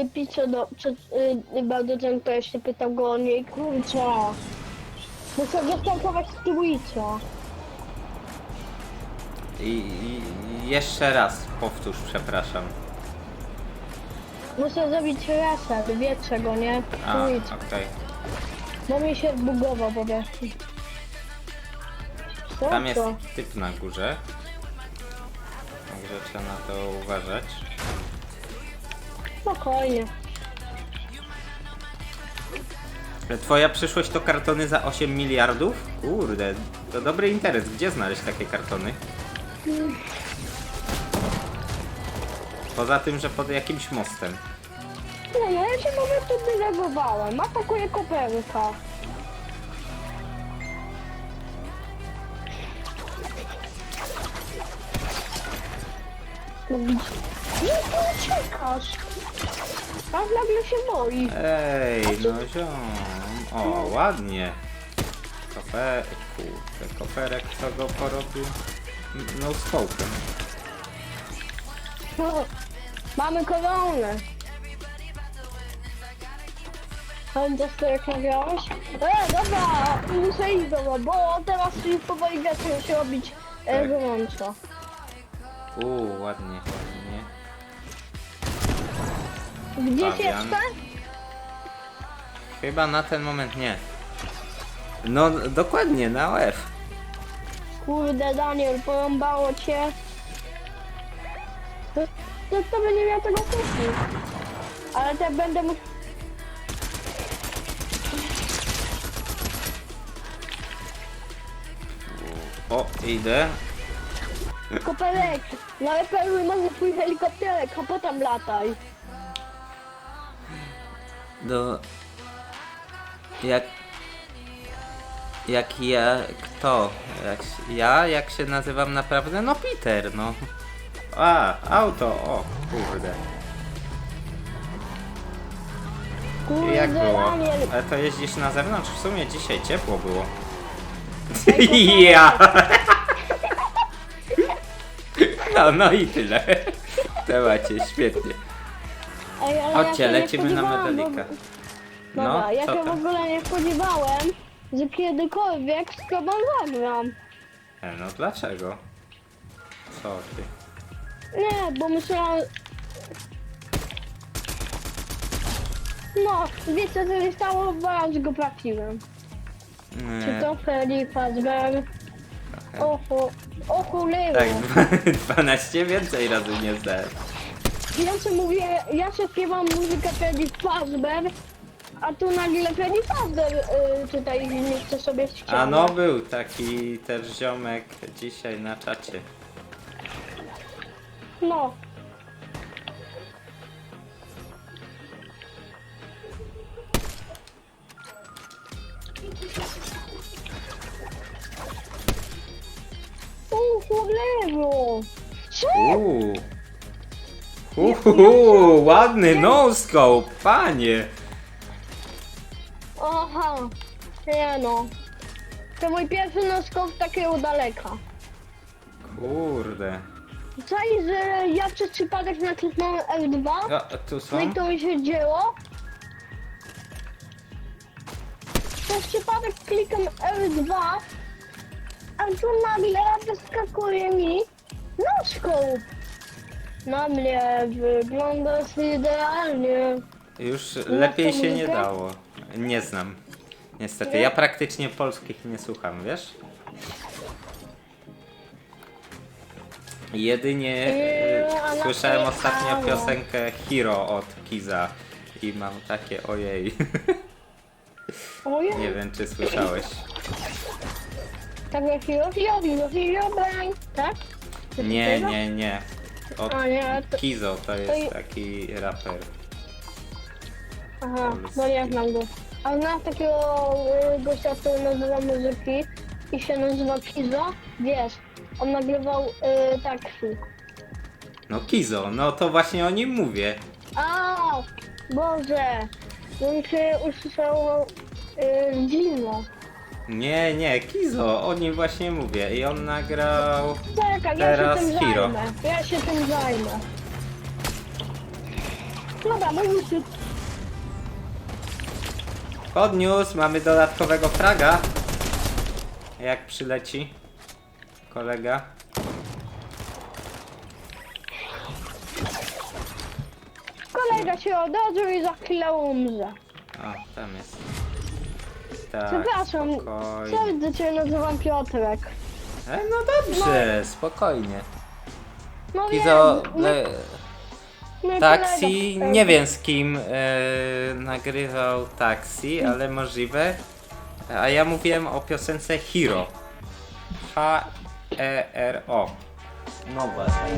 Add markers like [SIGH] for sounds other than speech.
y, pizzę do, przed, y, ja się pytam go o niej, kurczę. Muszę zatankować trójca. I, i jeszcze raz powtórz, przepraszam. Muszę zrobić reset, wie czego, nie? A, okej. Bo mi się zbugował po prostu. Co Tam jest to? typ na górze. Także trzeba na to uważać. Spokojnie. Twoja przyszłość to kartony za 8 miliardów? Kurde, to dobry interes. Gdzie znaleźć takie kartony? Poza tym, że pod jakimś mostem. Nie, no ja się mówię, tu delegowałem. Atakuje koperka. No. Nie, tu uciekasz. A nagle się boi. Ej, no ziom. O, ładnie. Koper... Kurde, koperek co go porobił? No scope'em. No, mamy koronę. Pamiętasz to jak nagrałeś? E, dobra, muszę iść dobra, bo teraz już powoli zaczyna się robić e, Tak. gorąco. Uuu, ładnie, ładnie. Fabian. jeszcze? Chyba na ten moment nie. No, dokładnie, na F. Kurde, Daniel, porąbało cię. To, to, to będzie miał tego kupić. Ale też będę mógł... O, idę. Koperek, no ale perły może twój helikopterek, a potem lataj. Do... Jak... Jak ja... Kto? Jak... Ja? Jak się nazywam naprawdę? No Peter, no. A, auto, o, kurde. Kurde, Jak było? Daniel, Ale to jeździsz na zewnątrz? W sumie dzisiaj ciepło było. [LAUGHS] Ja! No, no i tyle. [LAUGHS] Temacie, świetnie. Ej, ale Chodźcie, ja się nie lecimy na spodziewałam, bo- medalika. Dobra, No, ja co się w tam? ogóle nie spodziewałem, że kiedykolwiek z tobą zagram. E, No dlaczego? Co ty? Nie, bo myślałam... No, wiecie co się stało, bo ja już go trafiłem. Czy Nie, to Freddy Fazbear? Oho, oho, lewo. tak, [LAUGHS] 12 więcej razy nie zdałem. Ja się mówię, ja się śpiewam muzykę Freddy Fazbear, a tu nagle Freddy Fazbear y, tutaj nie chce sobie ściągnąć. A no był taki też ziomek dzisiaj na czacie. No. Uhu, lewo. Co? Uuu. Uuu, ładny no scope, panie. Aha. Nie no. To mój pierwszy noskop takiego daleka. Kurde. Czaj, że ja przez przypadek nacisnąłem L2, O, tu są? no i to mi się dzieło. Przez przypadek klikam L2, a tu nagle wyskakuje mi noskop. Na mnie wyglądasz idealnie. Już lepiej się nie dało. Nie znam. Niestety, Nie? ja praktycznie polskich nie słucham, wiesz? Jedynie e, słyszałem ostatnio piosenkę Hero od Kiza i mam takie ojej. [LAUGHS] Ojej, nie wiem czy słyszałeś. tak jak Hero, Hero, bang, tak? Coś Nie, takiego? nie, nie. Od A nie, to... Kizo to to jest i- taki raper. Aha, no nie znam go. A znasz takiego y, gościa, który nazywa muzyki i się nazywa Kizo? Wiesz, on nagrywał y, taksi. No Kizo, no to właśnie o nim mówię. A, Boże, bym się usłyszał y, dziwno. Nie, nie, Kizo, o nim właśnie mówię. I on nagrał... Czekaj, ja Teraz się tym Hero. zajmę. Ja się tym zajmę. Dobra, mój się. Podniósł, mamy dodatkowego fraga. Jak przyleci kolega. Kolega się odarzył i za chwilę umrze. O, tam jest. Tak, Przepraszam, co spokojnie. do ciebie nazywam Piotrek? E, no dobrze, spokojnie. No Kizo, wiem, mój taksi, kolega- nie wiem z kim e, nagrywał taksi, ale możliwe. A ja mówiłem o piosence Hero. H-E-R-O. No właśnie.